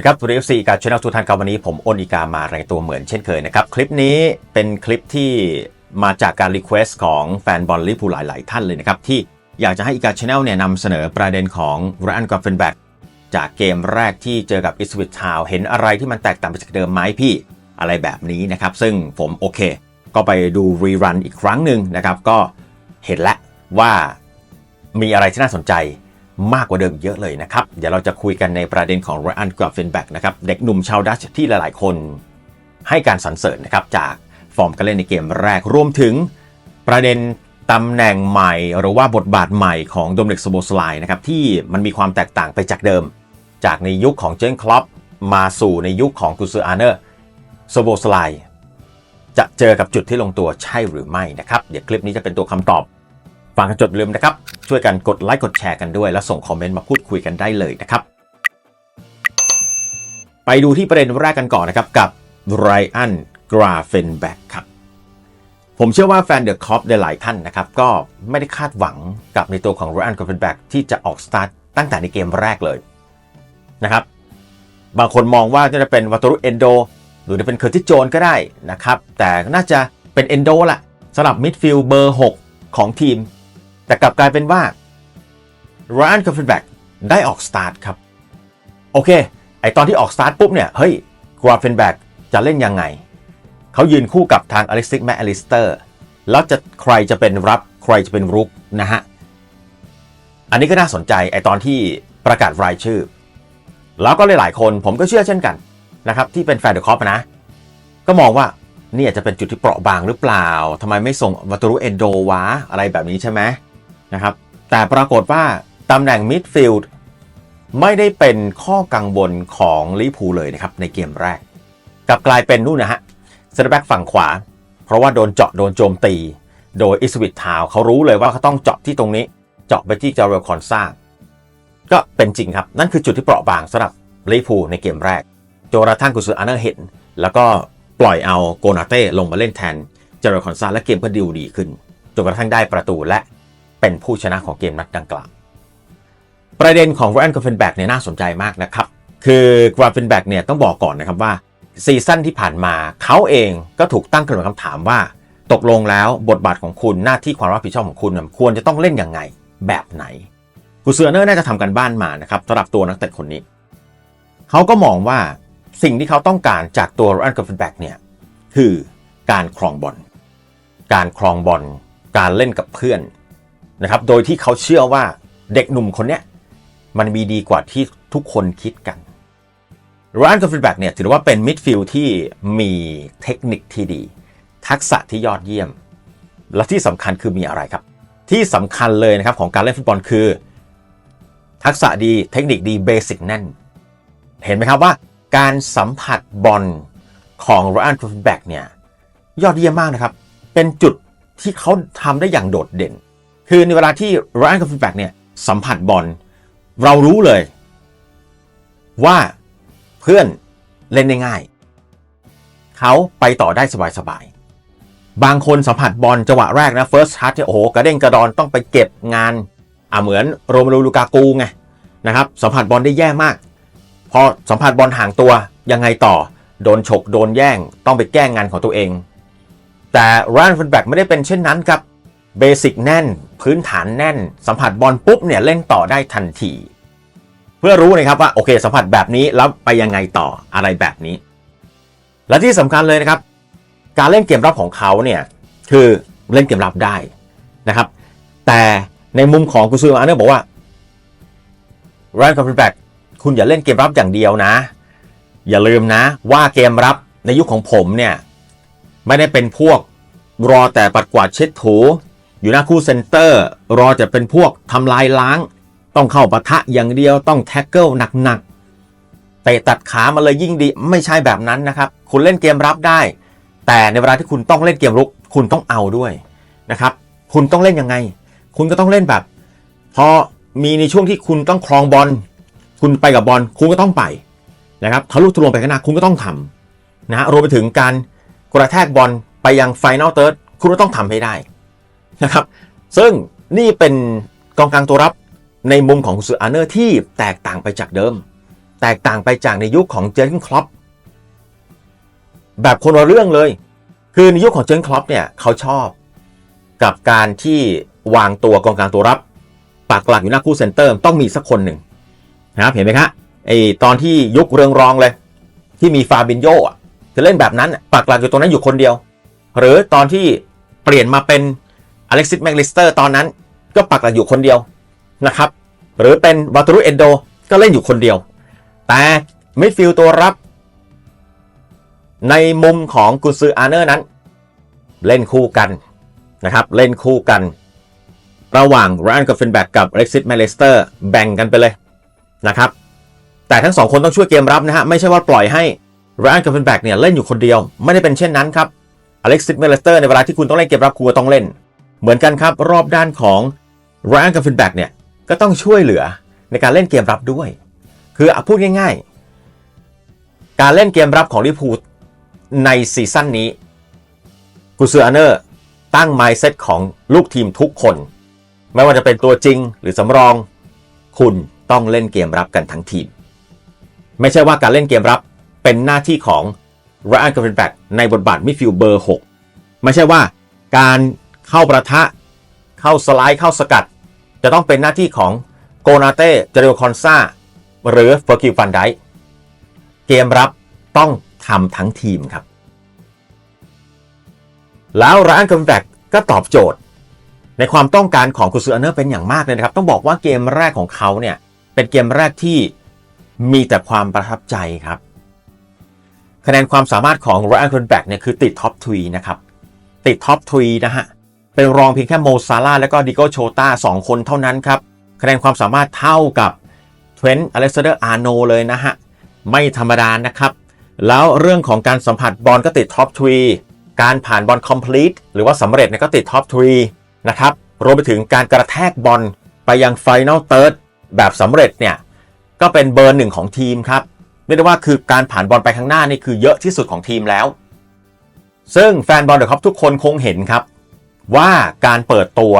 สวัสดีครับสวัสดี FC กับช anel ทุกท่านครับวันนี้ผมอ้นอีกามารายตัวเหมือนเช่นเคยนะครับ คลิปนี้เป็นคลิปที่มาจากการรีเควสต์ของแฟนบอลลิเวอร์พูหลาย ๆ ท่านเลยนะครับ ที่อยากจะให้อีกาช anel เนี่ยนำเสนอประเด็นของไรอันกอฟเฟนแบ็กจากเกมแรกที่เจอกับอิสวิตทาวเห็นอะไรที่มันแตกต่างไปจากเดิมไหมพี่อะไรแบบนี้นะครับ ซึ่งผมโอเค ก็ไปดูรีรันอีกครั้งหนึ่งนะครับก็เห็นแล้วว่ามีอะไรที่น่าสนใจ มากกว่าเดิมเยอะเลยนะครับ เดี๋ยวเราจะคุยกันในประเด็นของ Ryan g r a f e n b a c k นะครับ เด็กหนุ่มชาวดัชที่หลายๆ คนให้การสรรเสริญนะครับ จากฟอร์มการเล่นในเกมแรกรวมถึงประเด็นตำแหน่งใหม่ หรือว่าบทบาทใหม่ของโดมเด็กสโบสไลนะครับที่มันมีความแตกต่างไปจากเดิม จากในยุคของเจนคลอปมาสู่ในยุคของกุซืออาเนอร์สโบสไลจะเจอกับจุดที่ลงตัวใช่หรือไม่นะครับ เดี๋ยวคลิปนี้จะเป็นตัวคำตอบ ฟังกันจดลืมนะครับ ช่วยกันกดไลค์กดแชร์กันด้วย แล้วส่งคอมเมนต์มาพูดคุยกันได้เลยนะครับ ไปดูที่ประเด็นแรกกันก่อนนะครับ กับไรอันกราเฟนแบ็กครับ ผมเชื่อว่าแฟนเดอะคอปหลายท่านนะครับ ก็ไม่ได้คาดหวังกับในตัวของไรอันกราเฟนแบ็กที่จะออกสตาร์ทตั้งแต่ในเกมแรกเลยนะครับ บางคนมองว่าจะเป็นวัตรุเอนโดหรือจะเป็นเคอร์ติโจนก็ได้นะครับ แต่น่าจะเป็นเอนโดละสำหรับมิดฟิลด์เบอร์ 6 ของทีม แต่กลับกลายเป็นว่ารอันกราเฟนแบ็กได้ออกสตาร์ทครับ โอเค ไอตอนที่ออกสตาร์ทปุ๊บเนี่ย เฮ้ยกราเฟนแบ็กจะเล่นยังไง เขายืนคู่กับทางอเล็กซิกแมอลิสเตอร์แล้วจะใครจะเป็นรับใครจะเป็นรุกนะฮะ อันนี้ก็น่าสนใจไอตอนที่ประกาศรายชื่อ แล้วก็หลายๆคนผมก็เชื่อเช่นกันนะครับที่เป็นแฟนเดอะคอปนะ ก็มองว่านี่อาจจะเป็นจุดที่เปราะบางหรือเปล่าทำไมไม่ส่งวัตรุเอนโดวะอะไรแบบนี้ใช่ไหม นะครับ แต่ปรากฏว่าตำแหน่งมิดฟิลด์ไม่ได้เป็นข้อกังวลของลิพูเลยนะครับในเกมแรก กลับกลายเป็นนู่นนะฮะเซนเตอร์แบ็กฝั่งขวา เพราะว่าโดนเจาะโดนโจมตี โดยอิสวิตทาวเขารู้เลยว่าเขาต้องเจาะที่ตรงนี้ เจาะไปที่จาเรลคอนซาก็เป็นจริงครับ นั่นคือจุดที่เปราะบางสำหรับลิพูในเกมแรกโจนาธานกุซืออาร์เนอร์เห็น แล้วก็ปล่อยเอาโกนาเต้ลงมาเล่นแทนเจอร์คอนซาและเกมก็ดิวดีขึ้นจนกระทั่งได้ประตูและ เป็นผู้ชนะของเกมนัดดังกล่าว ประเด็นของ Ryan g r a f e n b a c k เนี่ยน่าสนใจมากนะครับ คือ g r a f e n b a c k เนี่ยต้องบอกก่อนนะครับว่าซีซั่นที่ผ่านมาเขาเองก็ถูกตั้งคำถามว่า ตกลงแล้วบทบาทของคุณหน้าที่ความรับผิดชอบของคุณควรจะต้องเล่นยังไงแบบไหนกูเซอร์เนอร์น่าจะทำกันบ้านมานะครับสำหรับตัวนักเตะคนนี้ เขาก็มองว่าสิ่งที่เขาต้องการจากตัว Ryan g r a f e n b a c k เนี่ยคือการครองบอลการครองบอลการเล่นกับเพื่อน นะครับ โดยที่เขาเชื่อว่าเด็กหนุ่มคนนี้มันมีดีกว่าที่ทุกคนคิดกันร a นก r ฟ n แบ็กเนี่ยถือว่าเป็นมิดฟิลด์ที่มีเทคนิคที่ดี ทักษะที่ยอดเยี่ยม และที่สำคัญคือมีอะไรครับ ที่สำคัญเลยนะครับของการเล่นฟุตบอลคือ ทักษะดีเทคนิคดีเบสิกแน่น เห็นไหมครับว่า การสัมผัสบอลของร a นก r ฟ n แบ็กเนี่ยยอดเยี่ยมมากนะครับ เป็นจุดที่เขาทำได้อย่างโดดเด่น คือในเวลาที่ร a นก r ฟ n แบ็กเนี่ยสัมผัสบอลเรารู้เลย ว่าเพื่อนเล่นได้ง่าย เขาไปต่อได้สบายๆ บางคนสัมผัสบอลจังหวะแรกนะ first touch เนี่ยโอ้โห กระเด้งกระดอนต้องไปเก็บงาน อ่าเหมือนโรเมโลลูกากูไงนะครับ สัมผัสบอลได้แย่มาก พอสัมผัสบอลห่างตัวยังไงต่อ โดนฉกโดนแย่งต้องไปแก้งงานของตัวเอง แต่รันฟันแบ็กไม่ได้เป็นเช่นนั้นครับ เบสิกแน่น พื้นฐานแน่น สัมผัสบอลปุ๊บเนี่ยเล่นต่อได้ทันที เพื่อรู้นะครับว่าโอเคสัมผัสแบบนี้แล้วไปยังไงต่ออะไรแบบนี้ และที่สำคัญเลยนะครับ การเล่นเกมรับของเขาเนี่ยคือเล่นเกมรับได้นะครับ แต่ในมุมของกุซูอาเนอร์บอกว่ารันกับฟีแบ็กคุณอย่าเล่นเกมรับอย่างเดียวนะ อย่าลืมนะว่าเกมรับในยุคของผมเนี่ยไม่ได้เป็นพวกรอแต่ปัดกวาดเช็ดถู อยู่หน้าคู่เซนเตอร์ รอจะเป็นพวกทำลายล้าง ต้องเข้าปะทะอย่างเดียวต้องแท็กเกิลหนักๆเตะตัดขามาเลยยิ่งดีไม่ใช่แบบนั้นนะครับ คุณเล่นเกมรับได้ แต่ในเวลาที่คุณต้องเล่นเกมรุก คุณต้องเอาด้วยนะครับคุณต้องเล่นยังไง คุณก็ต้องเล่นแบบ พอมีในช่วงที่คุณต้องครองบอลคุณไปกับบอลคุณก็ต้องไปนะครับทะลุทะลวงไปข้างหน้าคุณก็ต้องทำนะรวมไปถึงการกระแทกบอลไปยังไฟน a ลเติร์ดคุณก็ต้องทำให้ได้ นะครับ ซึ่งนี่เป็นกองกลางตัวรับในมุมของซูอาเนอร์ที่แตกต่างไปจากเดิม แตกต่างไปจากในยุคของเจนคลอปแบบคนละเรื่องเลย คือในยุคของเจนคลอปเนี่ยเขาชอบ กับการที่วางตัวกองกลางตัวรับปักหลักอยู่หน้าคู่เซนเตอร์ต้องมีสักคนหนึ่งนะครับเห็นไหมครับไอตอนที่ยุคเรืองรองเลย ที่มีฟาบินโยอะจะเล่นแบบนั้นปักหลักอยู่ตรงนั้นอยู่คนเดียว หรือตอนที่เปลี่ยนมาเป็น อเล็กซิสแมกลิสเตอร์ตอนนั้นก็ปักหลักอยู่คนเดียวนะครับ หรือเป็นวาตูรุเอนโดก็เล่นอยู่คนเดียว แต่มิดฟิลด์ตัวรับ ในมุมของกุนซืออาร์เนอร์นั้น เล่นคู่กันนะครับ เล่นคู่กัน ระหว่างรันกับเฟนแบ็กกับอเล็กซิสแมเลสเตอร์แบ่งกันไปเลยนะครับ แต่ทั้งสองคนต้องช่วยเกมรับนะฮะไม่ใช่ว่าปล่อยให้รันกับเฟนแบ็กเนี่ยเล่นอยู่คนเดียว ไม่ได้เป็นเช่นนั้นครับอเล็กซิสแมเลสเตอร์ในเวลาที่คุณต้องเล่นเกมรับคุณก็ต้องเล่น เหมือนกันครับรอบด้านของรอันกับเฟนแบ็กเนี่ยก็ต้องช่วยเหลือในการเล่นเกมรับด้วย คือพูดง่าย ๆ การเล่นเกมรับของลิพูในซีซั่นนี้กูซืออร์เนอร์ตั้งไมซ์เซตของลูกทีมทุกคน ไม่ว่าจะเป็นตัวจริงหรือสำรอง คุณต้องเล่นเกมรับกันทั้งทีม ไม่ใช่ว่าการเล่นเกมรับเป็นหน้าที่ของรอันกาเฟนแบ็กในบทบาทมิดฟิลด์เบอร์ 6 ไม่ใช่ว่าการ เข้าประทะ เข้าสไลด์เข้าสกัด จะต้องเป็นหน้าที่ของโกนาเต้เจเรลคอนซาหรือเฟอร์กิลฟันไดเกมรับต้องทำทั้งทีมครับ แล้วร้านกัมแบกก็ตอบโจทย์ ในความต้องการของคุซืออันเนอร์เป็นอย่างมากเลยนะครับ ต้องบอกว่าเกมแรกของเขาเนี่ย เป็นเกมแรกที่มีแต่ความประทับใจครับ คะแนนความสามารถของรอันกัมแบกเนี่ยคือติดท็อปทวีนะครับ ติดท็อปทวีนะฮะ เป็นรองเพียงแค่โมซาร่าและก็ดิโกโชตาสองคนเท่านั้นครับคะแนนความสามารถเท่ากับเทรนต์อเล็กซานเดอร์อาร์โนเลยนะฮะ ไม่ธรรมดานะครับ แล้วเรื่องของการสัมผัสบอลก็ติดท็อปทวีการผ่านบอลคอมพลีทหรือว่าสำเร็จเนี่ยก็ติดท็อปทรีนะครับรวมไปถึงการกระแทกบอลไปยังไฟน a ลเติร์ดแบบสำเร็จเนี่ย ก็เป็นเบอร์หนึ่งของทีมครับเรียกได้ว่าคือการผ่านบอลไปข้างหน้านี่คือเยอะที่สุดของทีมแล้ว ซึ่งแฟนบอลเดอะครับทุกคนคงเห็นครับ ว่าการเปิดตัว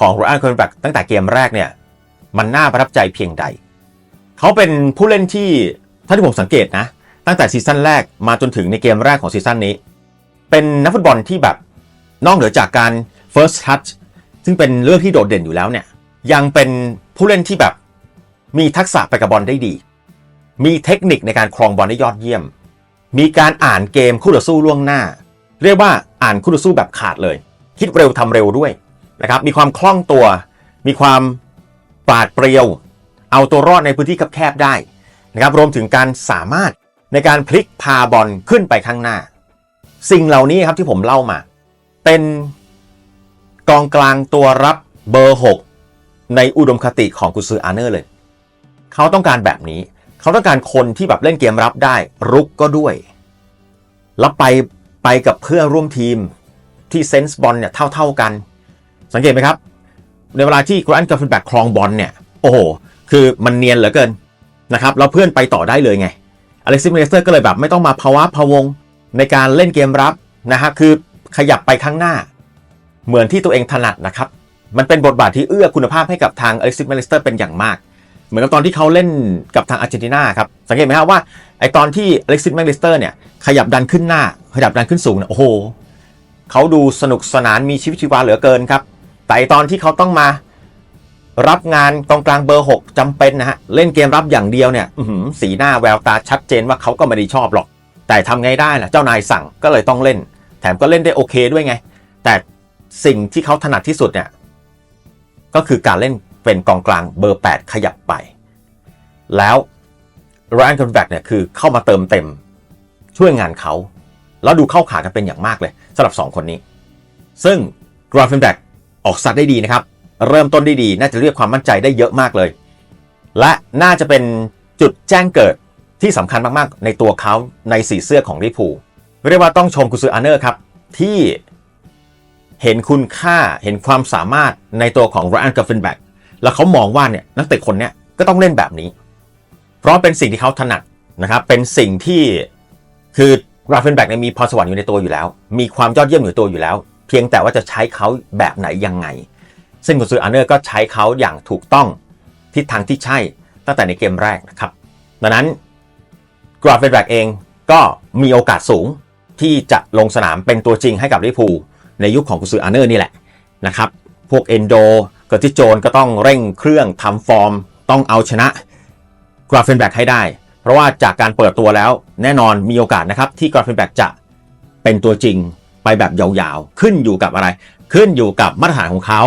ของโรอันคอนแบกตั้งแต่เกมแรกเนี่ย มันน่าประทับใจเพียงใด เขาเป็นผู้เล่นที่ถ้าที่ผมสังเกตนะ ตั้งแต่ซีซั่นแรกมาจนถึงในเกมแรกของซีซั่นนี้ เป็นนักฟุตบอลที่แบบนอกเหนือจากการ first touch ซึ่งเป็นเรื่องที่โดดเด่นอยู่แล้วเนี่ย ยังเป็นผู้เล่นที่แบบมีทักษะไปกับบอลได้ดี มีเทคนิคในการครองบอลได้ยอดเยี่ยม มีการอ่านเกมคู่ต่อสู้ล่วงหน้า เรียกว่าอ่านคู่ต่อสู้แบบขาดเลย คิดเร็วทำเร็วด้วยนะครับ มีความคล่องตัว มีความปราดเปรียว เอาตัวรอดในพื้นที่แคบๆได้นะครับรวมถึงการสามารถในการพลิกพาบอลขึ้นไปข้างหน้า สิ่งเหล่านี้ครับที่ผมเล่ามา เป็นกองกลางตัวรับเบอร์ 6 ในอุดมคติของกุซืออาเนอร์เลย เขาต้องการแบบนี้ เขาต้องการคนที่แบบเล่นเกมรับได้ รุกก็ด้วย แล้วไปไปกับเพื่อร่วมทีม ที่เซนส์บอลเนี่ยเท่าๆกัน สังเกตไหมครับ ในเวลาที่กรานกับฟินแบกครองบอลเนี่ยโอ้โห คือมันเนียนเหลือเกินนะครับแล้วเพื่อนไปต่อได้เลยไงอเล็กซิสเมสเตอร์ก็เลยแบบไม่ต้องมาภาวะพะวงในการเล่นเกมรับนะฮะคือขยับไปข้างหน้า เหมือนที่ตัวเองถนัดนะครับ มันเป็นบทบาทที่เอื้อคุณภาพให้กับทางอเล็กซิสเมสเตอร์เป็นอย่างมาก เหมือนกับตอนที่เขาเล่นกับทางอาร์เจนตินาครับ สังเกตไหมครับว่าไอตอนที่อเล็กซิสแมกลิสเตอร์เนี่ยขยับดันขึ้นหน้า ขยับดันขึ้นสูงเนี่ยโอ้โห เขาดูสนุกสนานมีชีวิตชีวาเหลือเกินครับ แต่ตอนที่เขาต้องมารับงานกองกลางเบอร์ 6จำเป็นนะฮะ เล่นเกมรับอย่างเดียวเนี่ยสีหน้าแววตาชัดเจนว่าเขาก็ไม่ได้ชอบหรอก แต่ทำไงได้ล่ะ เจ้านายสั่งก็เลยต้องเล่น แถมก็เล่นได้โอเคด้วยไง แต่สิ่งที่เขาถนัดที่สุดเนี่ย ก็คือการเล่นเป็นกองกลางเบอร์ 8 ขยับไป แล้วรอันคอนแบกเนี่ยคือเข้ามาเติมเต็มช่วยงานเขา แล้วดูเข้าขากันเป็นอย่างมากเลยสำหรับ 2 คนนี้ ซึ่งกราฟเฟนแบกออกซัดได้ดีนะครับ เริ่มต้นได้ดี น่าจะเรียกความมั่นใจได้เยอะมากเลย และน่าจะเป็นจุดแจ้งเกิดที่สำคัญมากๆ ในตัวเขาในสีเสื้อของลิพูเรียกว่าต้องชมกุซืออาเนอร์ครับ ที่เห็นคุณค่าเห็นความสามารถในตัวของรอันกาฟเฟนแบกแล้วเขามองว่าเนี่ยนักเตะคนเนี้ยก็ต้องเล่นแบบนี้ เพราะเป็นสิ่งที่เขาถนัดนะครับ เป็นสิ่งที่คือ ราฟเฟนแบกเนี่ยมีพรสวรรค์อยู่ในตัวอยู่แล้ว มีความยอดเยี่ยมอยู่ตัวอยู่แล้ว เพียงแต่ว่าจะใช้เขาแบบไหนยังไง ซึ่งกุซืออาร์เนอร์ก็ใช้เขาอย่างถูกต้องทิศทางที่ใช่ตั้งแต่ในเกมแรกนะครับ ดังนั้นกราฟเฟนแบกเองก็มีโอกาสสูงที่จะลงสนามเป็นตัวจริงให้กับลิเวอร์พูลในยุคของกุซืออาร์เนอร์นี่แหละนะครับ พวกเอนโดเกอร์ติโจนก็ต้องเร่งเครื่องทำฟอร์ม ต้องเอาชนะกราฟเฟนแบกให้ได้ เพราะว่าจากการเปิดตัวแล้วแน่นอนมีโอกาสนะครับที่กราฟเฟนแบกจะเป็นตัวจริงไปแบบยาวๆ ขึ้นอยู่กับอะไร ขึ้นอยู่กับมาตรฐานของเขา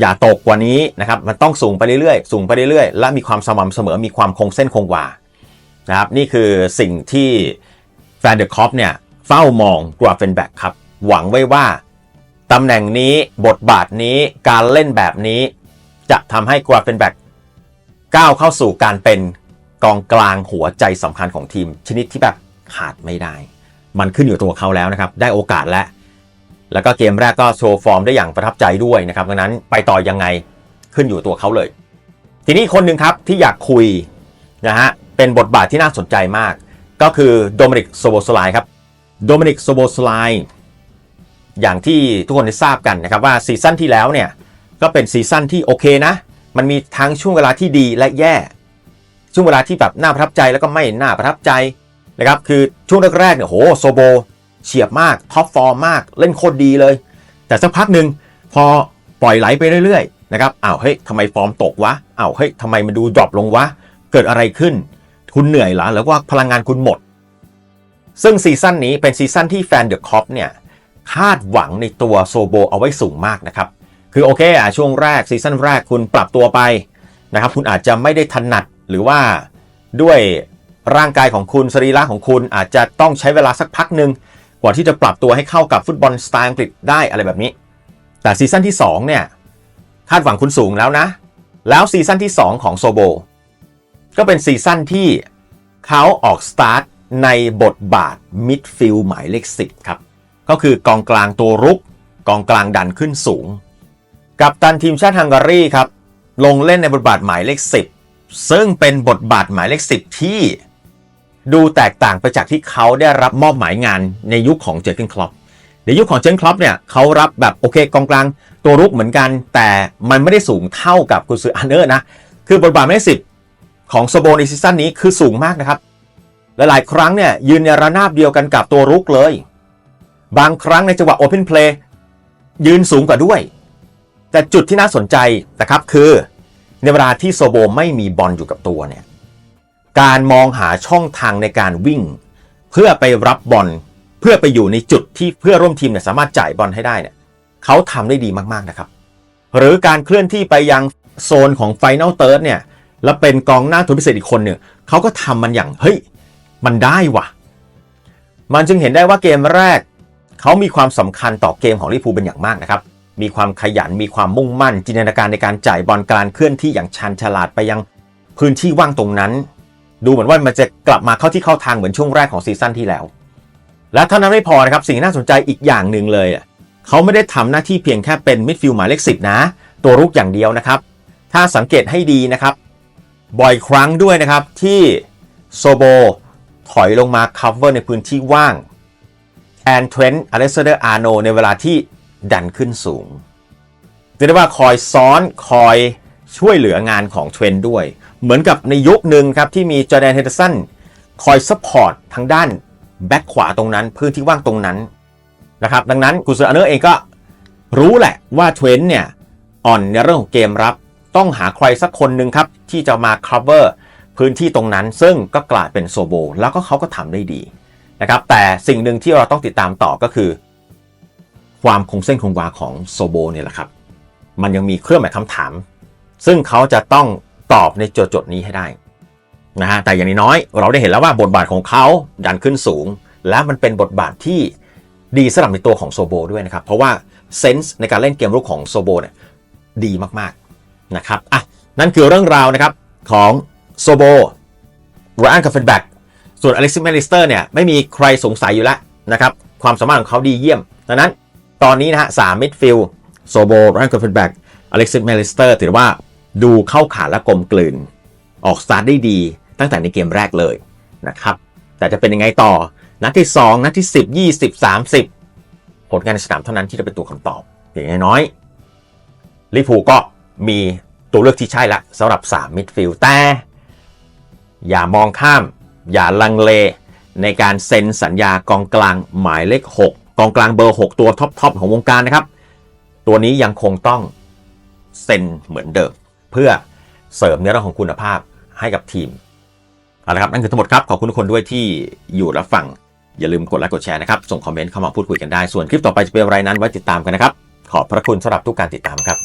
อย่าตกกว่านี้นะครับ มันต้องสูงไปเรื่อยๆ สูงไปเรื่อยๆ และมีความสม่ำเสมอ มีความคงเส้นคงวา นะครับ นี่คือสิ่งที่แฟนเดอะคอปเนี่ยเฝ้ามองกราฟเฟนแบกครับ หวังไว้ว่าตำแหน่งนี้บทบาทนี้การเล่นแบบนี้ จะทำให้กราฟเฟนแบกก้าวเข้าสู่การเป็น กองกลางหัวใจสำคัญของทีม ชนิดที่แบบขาดไม่ได้ มันขึ้นอยู่ตัวเขาแล้วนะครับ ได้โอกาสแล้ว แล้วก็เกมแรกก็โชว์ฟอร์มได้อย่างประทับใจด้วยนะครับดังนั้นไปต่อยังไงขึ้นอยู่ตัวเขาเลย ทีนี้คนหนึ่งครับที่อยากคุยนะฮะเป็นบทบาทที่น่าสนใจมาก ก็คือโดมินิกโซโบสไลครับโดมินิกโซโบสไลอย่างที่ทุกคนได้ทราบกันนะครับว่าซีซั่นที่แล้วเนี่ยก็เป็นซีซั่นที่โอเคนะ มันมีทั้งช่วงเวลาที่ดีและแย่ ช่วงเวลาที่แบบน่าประทับใจแล้วก็ไม่น่าประทับใจนะครับคือช่วงแรกๆเนี่ยโหโซโบเฉียบมากท็อปฟอร์มมากเล่นโคตรดีเลย แต่สักพักหนึ่งพอปล่อยไหลไปเรื่อยๆนะครับอ้าวเฮ้ยทำไมฟอร์มตกวะอ้าวเฮ้ยทำไมมันดูดรอปลงวะเกิดอะไรขึ้น คุณเหนื่อยเหรอหรือว่าพลังงานคุณหมด ซึ่งซีซั่นนี้เป็นซีซั่นที่แฟนเดอะคอปเนี่ยคาดหวังในตัวโซโบเอาไว้สูงมากนะครับคือโอเคอะช่วงแรกซีซั่นแรกคุณปรับตัวไปนะครับคุณอาจจะไม่ได้ถนัด หรือว่าด้วยร่างกายของคุณสรีระของคุณอาจจะต้องใช้เวลาสักพักหนึ่งกว่าที่จะปรับตัวให้เข้ากับฟุตบอลสไตล์อังกฤษได้อะไรแบบนี้ แต่ซีซั่นที่2เนี่ยคาดหวังคุณสูงแล้วนะ แล้วซีซั่นที่ 2 ของโซโบ ก็เป็นซีซั่นที่เขาออกสตาร์ทในบทบาทมิดฟิลด์หมายเลข10ครับ ก็คือกองกลางตัวรุก กองกลางดันขึ้นสูง กับตันทีมชาติฮังการีครับ ลงเล่นในบทบาทหมายเลข 10 ซึ่งเป็นบทบาทหมายเลข10ที่ ดูแตกต่างไปจากที่เขาได้รับมอบหมายงานในยุคของเจอร์เกนคล็อปในยุคของเจอร์เกนคล็อปเนี่ยเขารับแบบโอเคกองกลางตัวรุกเหมือนกัน แต่มันไม่ได้สูงเท่ากับกุซืออันเนอร์นะ คือบทบาทหมายเลขสิบของโซโบในซีซั่นนี้คือสูงมากนะครับหลายๆครั้งเนี่ยยืนในระนาบเดียวกันกับตัวรุกเลย บางครั้งในจังหวะโอเพนเพลย์ยืนสูงกว่าด้วย แต่จุดที่น่าสนใจนะครับคือ ในเวลาที่โซโบไม่มีบอลอยู่กับตัวเนี่ยการมองหาช่องทางในการวิ่ง เพื่อไปรับบอลเพื่อไปอยู่ในจุดที่เพื่อร่วมทีมเนี่ยสามารถจ่ายบอลให้ได้เนี่ยเขาทำได้ดีมากๆนะครับ หรือการเคลื่อนที่ไปยังโซนของไฟน a ลเติร์ดเนี่ยแล้วเป็นกองหน้าตัวพิเศษอีกคนเนี่ยเขาก็ทำมันอย่างเฮ้ยมันได้วะมันจึงเห็นได้ว่าเกมแรก เขามีความสำคัญต่อเกมของลิเวอร์พูลเป็นอย่างมากนะครับ มีความขยันมีความมุ่งมั่น จินตนาการในการจ่ายบอลการเคลื่อนที่อย่างชันฉลาดไปยังพื้นที่ว่างตรงนั้น ดูเหมือนว่ามันจะกลับมาเข้าที่เข้าทางเหมือนช่วงแรกของซีซั่นที่แล้ว และเท่านั้นไม่พอนะครับสิ่งน่าสนใจอีกอย่างหนึ่งเลยเขาไม่ได้ทำหน้าที่เพียงแค่เป็นมิดฟิลด์หมายเลขสินะ ตัวรุกอย่างเดียวนะครับ ถ้าสังเกตให้ดีนะครับ บ่อยครั้งด้วยนะครับที่โซโบถอยลงมา cover ในพื้นที่ว่างแอนเทรนต์อเล็กซานเดอร์อาร์โนในเวลาที่ ดันขึ้นสูงเรียกได้ว่าคอยซ้อนคอยช่วยเหลืองานของเทรนต์ด้วย เหมือนกับในยุคหนึ่งครับที่มีจอแดนเฮนเดอร์สันคอยซัพพอร์ตทางด้านแบ็คขวาตรงนั้น พื้นที่ว่างตรงนั้นนะครับดังนั้นกุซอร์เนอร์เองก็รู้แหละว่าเทรนต์เนี่ยอ่อนในเรื่องของเกมรับ ต้องหาใครสักคนหนึ่งครับ ที่จะมา cover พื้นที่ตรงนั้น ซึ่งก็กลายเป็นโซโบ แล้วก็เขาก็ทำได้ดีนะครับแต่สิ่งหนึ่งที่เราต้องติดตามต่อก็คือ ความคงเส้นคงวาของโซโบเนี่ยแหละครับ มันยังมีเครื่องหมายคำถาม ซึ่งเขาจะต้องตอบในโจทย์นี้ให้ได้นะฮะแต่อย่างน้อยเราได้เห็นแล้วว่าบทบาทของเขาดันขึ้นสูง และมันเป็นบทบาทที่ดีสำหรับในตัวของโซโบด้วยนะครับ เพราะว่าเซนส์ในการเล่นเกมรุกของโซโบเนี่ยดีมากๆนะครับอะนั่นคือเรื่องราวนะครับของโซโบไรอันคาเฟนแบ็กส่วนอเล็กซิสแมลิสเตอร์เนี่ยไม่มีใครสงสัยอยู่แล้วนะครับความสามารถของเขาดีเยี่ยมดังนั้น ตอนนี้นะฮะสามมิดฟิลด์โซโบรันคาเฟนแบ็กอเล็กซิสแมลิสเตอร์ถือว่าดูเข้าขาและกลมกลืน ออกสตาร์ทได้ดีตั้งแต่ในเกมแรกเลยนะครับ แต่จะเป็นยังไงต่อ นัดที่ 2 นัดที่ 10 20 30 ผลงานในสนามเท่านั้นที่จะเป็นตัวคำตอบ อย่างน้อยลิพูก็มีตัวเลือกที่ใช่ละสำหรับ 3 มิดฟิลด์แต่ อย่ามองข้าม อย่าลังเลในการเซ็นสัญญากองกลางหมายเลข 6 กองกลางเบอร์ 6 ตัวท็อปๆของวงการนะครับ ตัวนี้ยังคงต้องเซ็นเหมือนเดิม เพื่อเสริมในเรื่องของคุณภาพให้กับทีมเอาละครับ นั่นคือทั้งหมดครับ ขอบคุณทุกคนด้วยที่อยู่รับฟัง อย่าลืมกดไลค์กดแชร์นะครับ ส่งคอมเมนต์เข้ามาพูดคุยกันได้ ส่วนคลิปต่อไปจะเป็นอะไรนั้นไว้ติดตามกันนะครับ ขอบพระคุณสำหรับทุกการติดตามครับ